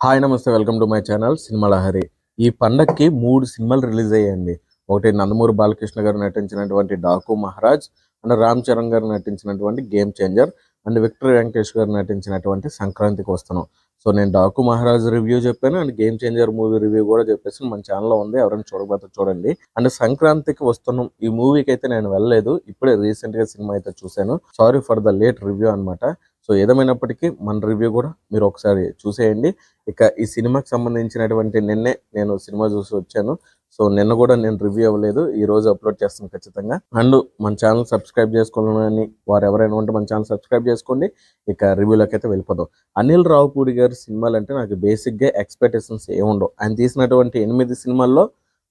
Hi నమస్తే welcome to my channel cinema Lahari ఈ పండక్కి మూడు సినిమాలు రిలీజ్ అయ్యాయండి. ఒకటి నందమూరి బాలకృష్ణ గారు నటించినటువంటి డాకు మహారాజ్ అండ్ రామ్ చరణ్ గారు నటించినటువంటి Game Changer. And Victory Venkatesh గారు నటించినటువంటి సంక్రాంతికి వస్తున్నాం. సో నేను డాకు మహారాజ్ రివ్యూ చెప్పాను and Game Changer movie review కూడా చెప్పేసి మన ఛానల్లో ఉంది. ఎవరైనా చూడకపోతే చూడండి. అండ్ సంక్రాంతికి వస్తున్నాం. ఈ మూవీకి అయితే నేను వెళ్ళలేదు. ఇప్పుడే రీసెంట్గా సినిమా అయితే చూశాను. Sorry for the late review అనమాట సో ఏదేమైనప్పటికీ మన రివ్యూ కూడా మీరు ఒకసారి చూసేయండి. ఇక ఈ సినిమాకి సంబంధించినటువంటి నిన్నే నేను సినిమా చూసి వచ్చాను. సో నిన్న కూడా నేను రివ్యూ అవ్వలేదు ఈ రోజు అప్లోడ్ చేస్తాను ఖచ్చితంగా. అండ్ మన ఛానల్ సబ్స్క్రైబ్ చేసుకోవాలని వారు ఎవరైనా ఉంటే మన ఛానల్ సబ్స్క్రైబ్ చేసుకోండి. ఇక రివ్యూలోకి అయితే వెళ్ళిపోదాం. అనిల్ రావుపూడి గారి సినిమాలు అంటే నాకు బేసిక్గా ఎక్స్పెక్టేషన్స్ ఏముండవు ఆయన తీసినటువంటి ఎనిమిది సినిమాల్లో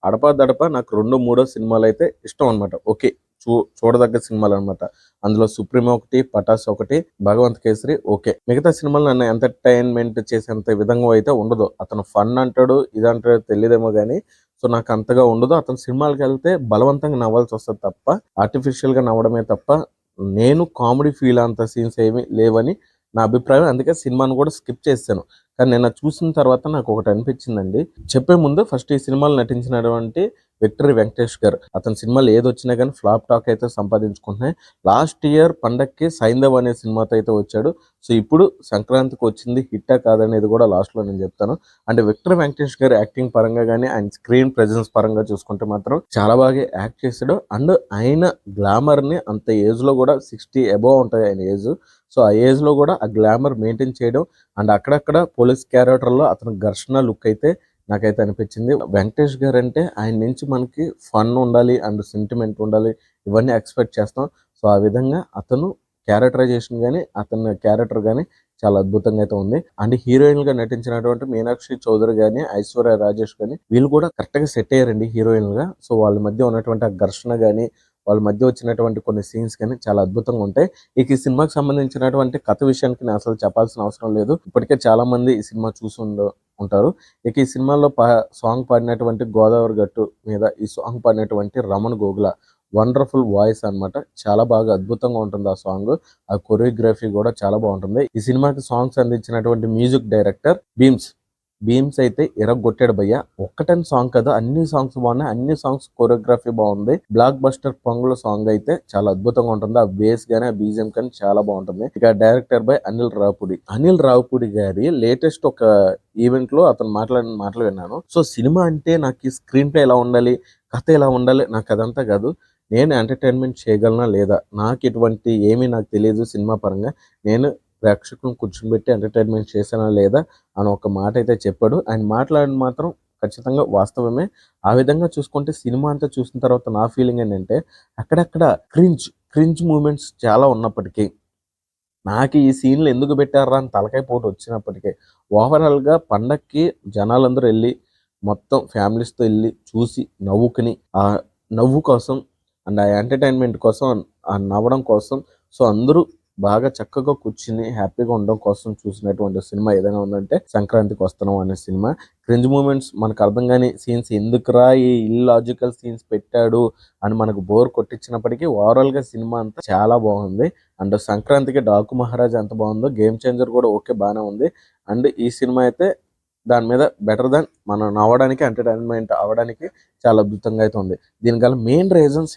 అడపా దడప నాకు రెండు మూడో సినిమాలు అయితే ఇష్టం అనమాట ఓకే చూ చూడదగ్గ సినిమాలు అనమాట అందులో సుప్రీం ఒకటి పటాస్ ఒకటి భగవంత్ కేసరి ఓకే. మిగతా సినిమాలు నన్ను ఎంటర్టైన్మెంట్ చేసేంత విధంగా అయితే ఉండదు. అతను ఫన్ అంటాడు ఇది తెలియదేమో కానీ సో నాకు అంతగా ఉండదు. అతను సినిమాలకు వెళ్తే బలవంతంగా నవ్వాల్సి వస్తుంది తప్ప ఆర్టిఫిషియల్గా నవ్వడమే తప్ప నేను కామెడీ ఫీల్ అంత సీన్స్ ఏమి లేవని నా అభిప్రాయం. అందుకే సినిమాను కూడా స్కిప్ చేశాను కానీ నిన్న చూసిన తర్వాత నాకు ఒకటి అనిపించిందండి. చెప్పే ముందు ఫస్ట్ ఈ సినిమాలో నటించినటువంటి విక్టరీ వెంకటేష్ గారు. అతని సినిమాలు ఏది వచ్చినా కానీ ఫ్లాప్ టాక్ అయితే సంపాదించుకుంటున్నాయి. లాస్ట్ ఇయర్ పండక్కి సైందవ్ అనే సినిమాతో అయితే వచ్చాడు. సో ఇప్పుడు సంక్రాంతికి వచ్చింది హిట్టా కాదనేది కూడా లాస్ట్లో నేను చెప్తాను. అంటే విక్టర్ వెంకటేష్ గారు యాక్టింగ్ పరంగా కానీ ఆయన స్క్రీన్ ప్రెజెన్స్ పరంగా చూసుకుంటే మాత్రం చాలా బాగా యాక్ట్ చేశాడు. అండ్ ఆయన గ్లామర్ని అంత ఏజ్లో కూడా సిక్స్టీ అబోవ్ ఉంటుంది ఆయన ఏజ్. సో ఆ ఏజ్లో కూడా ఆ గ్లామర్ మెయింటైన్ చేయడం అండ్ అక్కడక్కడ పోలీస్ క్యారెక్టర్లో అతను ఘర్షణ లుక్ అయితే నాకైతే అనిపించింది. వెంకటేష్ గారు అంటే ఆయన నుంచి మనకి ఫన్ ఉండాలి అండ్ సెంటిమెంట్ ఉండాలి ఇవన్నీ ఎక్స్పెక్ట్ చేస్తాం. సో ఆ విధంగా అతను క్యారెక్టరైజేషన్ కానీ అతని క్యారెక్టర్ కానీ చాలా అద్భుతంగా అయితే ఉంది. అండ్ హీరోయిన్గా నటించినటువంటి మీనాక్షి చౌదరి గాని ఐశ్వర్య రాజేష్ గాని వీళ్ళు కూడా కరెక్ట్గా సెట్ అయ్యారండి హీరోయిన్గా సో వాళ్ళ మధ్య ఉన్నటువంటి ఆ ఘర్షణ గాని వాళ్ళ మధ్య వచ్చినటువంటి కొన్ని సీన్స్ కానీ చాలా అద్భుతంగా ఉంటాయి. ఇక ఈ సినిమాకి సంబంధించినటువంటి కథ విషయానికి నేను అసలు చెప్పాల్సిన అవసరం లేదు. ఇప్పటికే చాలా మంది ఈ సినిమా చూసి ఉంటారు. ఇక ఈ సినిమాలో పా సాంగ్ పాడినటువంటి గోదావరి గట్టు మీద ఈ సాంగ్ పాడినటువంటి రమణ్ గోగుల వండర్ఫుల్ వాయిస్ అన్నమాట. చాలా బాగా అద్భుతంగా ఉంటుంది ఆ సాంగ్ ఆ కొరియోగ్రఫీ కూడా చాలా బాగుంటుంది. ఈ సినిమాకి సాంగ్స్ అందించినటువంటి మ్యూజిక్ డైరెక్టర్ భీమ్స్. బీమ్స్ అయితే ఎరగొట్టాడు భయ్య. ఒక్కటని సాంగ్ కదా. అన్ని సాంగ్స్ బాగున్నాయి. అన్ని సాంగ్స్ కొరియోగ్రఫీ బాగుంది. బ్లాక్ బస్టర్ పంగుల సాంగ్ అయితే చాలా అద్భుతంగా ఉంటుంది. ఆ బేస్ గానీ ఆ బీజిఎం కానీ చాలా బాగుంటుంది. ఇక డైరెక్టర్ బై అనిల్ రావుపూడి. అనిల్ రావుపూడి గారి లేటెస్ట్ ఒక ఈవెంట్లో అతను మాట్లాడిన మాటలు విన్నాను. సో సినిమా అంటే నాకు స్క్రీన్ ప్లే ఎలా ఉండాలి? కథ ఎలా ఉండాలి? నాకు అదంతా కాదు. నేను ఎంటర్టైన్మెంట్ చేయగలనా లేదా? నాకు ఇటువంటి ఏమీ నాకు తెలియదు సినిమా పరంగా. నేను ప్రేక్షకులను కూర్చోబెట్టి ఎంటర్టైన్మెంట్ చేశానా లేదా అని ఒక మాట అయితే చెప్పాడు. ఆయన మాట్లాడిన మాత్రం ఖచ్చితంగా వాస్తవమే. ఆ విధంగా చూసుకుంటే సినిమా అంతా చూసిన తర్వాత నా ఫీలింగ్ ఏంటంటే అక్కడక్కడ క్రింజ్ క్రింజ్ మూమెంట్స్ చాలా ఉన్నప్పటికీ నాకు ఈ సీన్లు ఎందుకు పెట్టారా అని తలకాయ పోటు వచ్చినప్పటికీ ఓవరాల్గా పండక్కి జనాలందరూ వెళ్ళి మొత్తం ఫ్యామిలీస్తో వెళ్ళి చూసి నవ్వుకుని ఆ నవ్వు కోసం అండ్ ఆ ఎంటర్టైన్మెంట్ కోసం ఆ నవ్వడం కోసం సో అందరూ బాగా చక్కగా కూర్చుని హ్యాపీగా ఉండడం కోసం చూసినటువంటి సినిమా ఏదైనా ఉందంటే సంక్రాంతికి వస్తున్నాం అనే సినిమా. క్రింజ్ మూమెంట్స్ మనకు అర్థం కాని సీన్స్ ఎందుకురా ఈ ఇల్లాజికల్ సీన్స్ పెట్టాడు అని మనకు బోర్ కొట్టించినప్పటికీ ఓవరాల్గా సినిమా అంతా చాలా బాగుంది. అండ్ సంక్రాంతికి డాకు మహారాజ్ ఎంత బాగుందో గేమ్ చేంజర్ కూడా ఓకే బాగానే ఉంది. అండ్ ఈ సినిమా అయితే దాని మీద బెటర్ దాన్ మనం నవ్వడానికి ఎంటర్టైన్మెంట్ అవ్వడానికి చాలా అద్భుతంగా అయితే ఉంది. దీనికల మెయిన్ రీజన్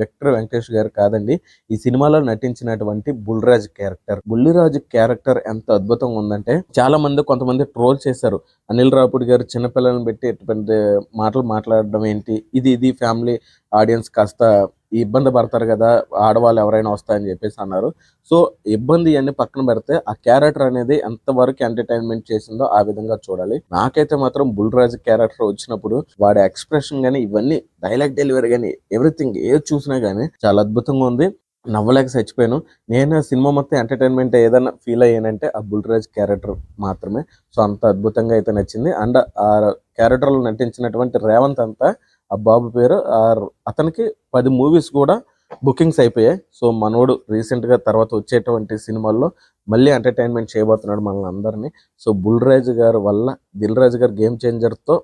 విక్టర్ వెంకటేష్ గారు కాదండి ఈ సినిమాలో నటించినటువంటి బుల్రాజ్ క్యారెక్టర్ బుల్లిరాజు క్యారెక్టర్ ఎంత అద్భుతంగా ఉందంటే చాలా మంది కొంతమంది ట్రోల్ చేశారు. అనిల్ రాపుడి గారు చిన్నపిల్లలను పెట్టి ఎటువంటి మాటలు మాట్లాడడం ఏంటి? ఇది ఇది ఫ్యామిలీ ఆడియన్స్ కాస్త ఇబ్బంది పడతారు కదా ఆడవాళ్ళు ఎవరైనా వస్తాయని చెప్పేసి అన్నారు. సో ఇబ్బంది అన్ని పక్కన పెడితే ఆ క్యారెక్టర్ అనేది ఎంతవరకు ఎంటర్టైన్మెంట్ చేసిందో ఆ విధంగా చూడాలి. నాకైతే మాత్రం బుల్రాజ్ క్యారెక్టర్ వచ్చినప్పుడు వాడి ఎక్స్ప్రెషన్ కానీ ఇవన్నీ డైలాగ్ డెలివరీ కానీ ఎవ్రీథింగ్ ఏది చూసినా కానీ చాలా అద్భుతంగా ఉంది. నవ్వలేక చచ్చిపోయాను. నేను ఆ సినిమా మొత్తం ఎంటర్టైన్మెంట్ ఏదైనా ఫీల్ అయ్యానంటే ఆ బుల్రాజ్ క్యారెక్టర్ మాత్రమే. సో అంత అద్భుతంగా అయితే నచ్చింది. అండ్ ఆ క్యారెక్టర్లో నటించినటువంటి రేవంత్ అంతా ఆ బాబు పేరు అతనికి పది మూవీస్ కూడా బుకింగ్స్ అయిపోయాయి. సో మనోడు రీసెంట్గా తర్వాత వచ్చేటువంటి సినిమాల్లో మళ్ళీ ఎంటర్టైన్మెంట్ చేయబోతున్నాడు మనల్ని అందరినీ. సో బుల్రాజ్ గారు వల్ల దిల్ రాజు గారు గేమ్ చేంజర్తో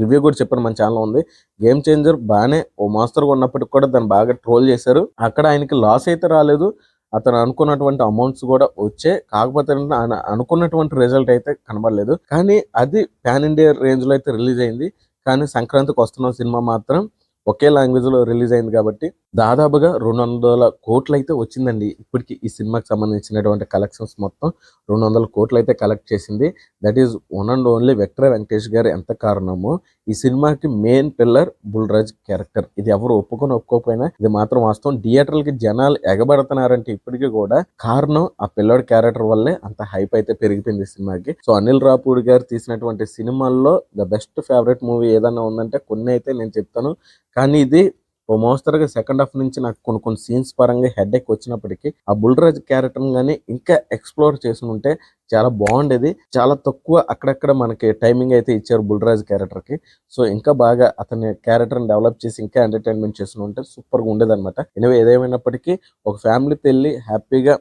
రివ్యూ కూడా చెప్పాను మన ఛానల్ ఉంది. గేమ్ చేంజర్ బాగానే ఓ మాస్టర్గా ఉన్నప్పటికి కూడా దాన్ని బాగా ట్రోల్ చేశారు. అక్కడ ఆయనకి లాస్ అయితే రాలేదు. అతను అనుకున్నటువంటి అమౌంట్స్ కూడా వచ్చే కాకపోతే ఆయన అనుకున్నటువంటి రిజల్ట్ అయితే కనబడలేదు. కానీ అది పాన్ ఇండియా రేంజ్లో అయితే రిలీజ్ అయింది. కానీ సంక్రాంతికి వస్తున్న సినిమా మాత్రం ఒకే లాంగ్వేజ్లో రిలీజ్ అయింది కాబట్టి దాదాపుగా రెండు వందల కోట్లు అయితే వచ్చిందండి. ఇప్పటికి ఈ సినిమాకి సంబంధించినటువంటి కలెక్షన్స్ మొత్తం రెండు వందల కోట్లు అయితే కలెక్ట్ చేసింది. That is one and only Victory Venkatesh గారు ఎంత కారణమో ఈ సినిమాకి మెయిన్ పిల్లర్ బుల్రాజ్ క్యారెక్టర్ ఇది ఎవరు ఒప్పుకొని ఒప్పుకోకపోయినా ఇది మాత్రం వాస్తవం. థియేటర్లకి జనాలు ఎగబడుతున్నారంటే ఇప్పటికీ కూడా కారణం ఆ పిల్లడి క్యారెక్టర్ వల్లే అంత హైప్ అయితే పెరిగిపోయింది ఈ సినిమాకి. సో అనిల్ రాపూడి గారు తీసినటువంటి సినిమాల్లో ద బెస్ట్ ఫేవరెట్ మూవీ ఏదన్నా ఉందంటే కొన్ని అయితే నేను చెప్తాను. కానీ ఇది ఓ మోస్తరుగా సెకండ్ హాఫ్ నుంచి నాకు కొన్ని కొన్ని సీన్స్ పరంగా హెడ్ ఎక్ వచ్చినప్పటికీ ఆ బుల్రాజ్ క్యారెక్టర్ కానీ ఇంకా ఎక్స్ప్లోర్ చేసి ఉంటే చాలా బాగుండేది. చాలా తక్కువ అక్కడక్కడ మనకి టైమింగ్ అయితే ఇచ్చారు బుల్రాజ్ క్యారెక్టర్కి. సో ఇంకా బాగా అతని క్యారెక్టర్ డెవలప్ చేసి ఇంకా ఎంటర్టైన్మెంట్ చేసి ఉంటే సూపర్గా ఉండేది అనమాట ఎనివే ఏదేమైనప్పటికీ ఒక ఫ్యామిలీ పెళ్ళి హ్యాపీగా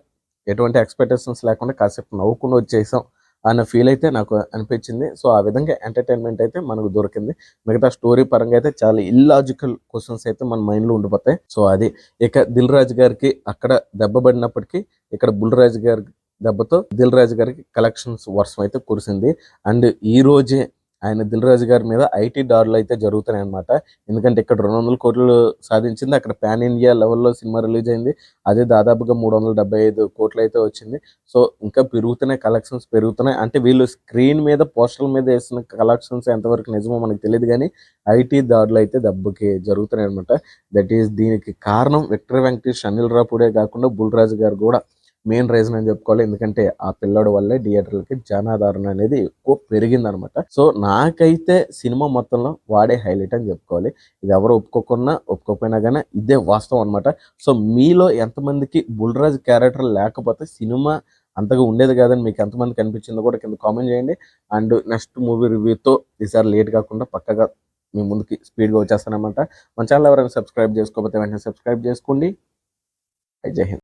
ఎటువంటి ఎక్స్పెక్టేషన్స్ లేకుండా కాసేపు నవ్వుకుని వచ్చేసాం. అన్న ఫీల్ అయితే నాకు అనిపించింది. సో ఆ విధంగా ఎంటర్టైన్మెంట్ అయితే మనకు దొరికింది. మిగతా స్టోరీ పరంగా అయితే చాలా ఇల్లాజికల్ క్వశ్చన్స్ అయితే మన మైండ్లో ఉండిపోతాయి. సో అది ఇక దిల్ రాజు గారికి అక్కడ దెబ్బబడినప్పటికీ ఇక్కడ బుల్ రాజు గారి దెబ్బతో దిల్ రాజు గారికి కలెక్షన్స్ వర్షం అయితే కురిసింది. అండ్ ఈ రోజే ఆయన దిల్ రాజు గారి మీద ఐటీ దాడులు అయితే జరుగుతున్నాయి అనమాట ఎందుకంటే ఇక్కడ రెండు వందల కోట్లు సాధించింది. అక్కడ పాన్ ఇండియా లెవెల్లో సినిమా రిలీజ్ అయింది. అదే దాదాపుగా మూడు వందల డెబ్బై ఐదు కోట్లు అయితే వచ్చింది. సో ఇంకా పెరుగుతున్నాయి కలెక్షన్స్ పెరుగుతున్నాయి. అంటే వీళ్ళు స్క్రీన్ మీద పోస్టర్ల మీద వేసిన కలెక్షన్స్ ఎంతవరకు నిజమో మనకు తెలియదు కానీ ఐటీ దాడులు అయితే దెబ్బకి జరుగుతున్నాయి అనమాట దట్ ఈస్ దీనికి కారణం విక్టర్ వెంకటేష్ అనిల్ రాపుడే కాకుండా బుల్రాజు గారు కూడా. మెయిన్ రీజన్ అని చెప్పుకోవాలి? ఎందుకంటే ఆ పిల్లడు వల్లే థియేటర్లకి జనాదరణ అనేది ఎక్కువ పెరిగింది అనమాట సో నాకైతే సినిమా మొత్తంలో వాడే హైలైట్ అని చెప్పుకోవాలి. ఇది ఎవరు ఒప్పుకోకున్నా ఒప్పుకోకపోయినా కానీ ఇదే వాస్తవం అనమాట. సో మీలో ఎంతమందికి బుల్రాజ్ క్యారెక్టర్ లేకపోతే సినిమా అంతగా ఉండేది కాదని మీకు ఎంతమంది కనిపించిందో కూడా కింద కామెంట్ చేయండి. అండ్ నెక్స్ట్ మూవీ రివ్యూతో ఈసారి లేట్ కాకుండా పక్కగా మీ ముందుకి స్పీడ్గా వచ్చేస్తానమాట మన ఛానల్ ఎవరైనా సబ్స్క్రైబ్ చేసుకోకపోతే వెంటనే సబ్స్క్రైబ్ చేసుకోండి. జై హింద్.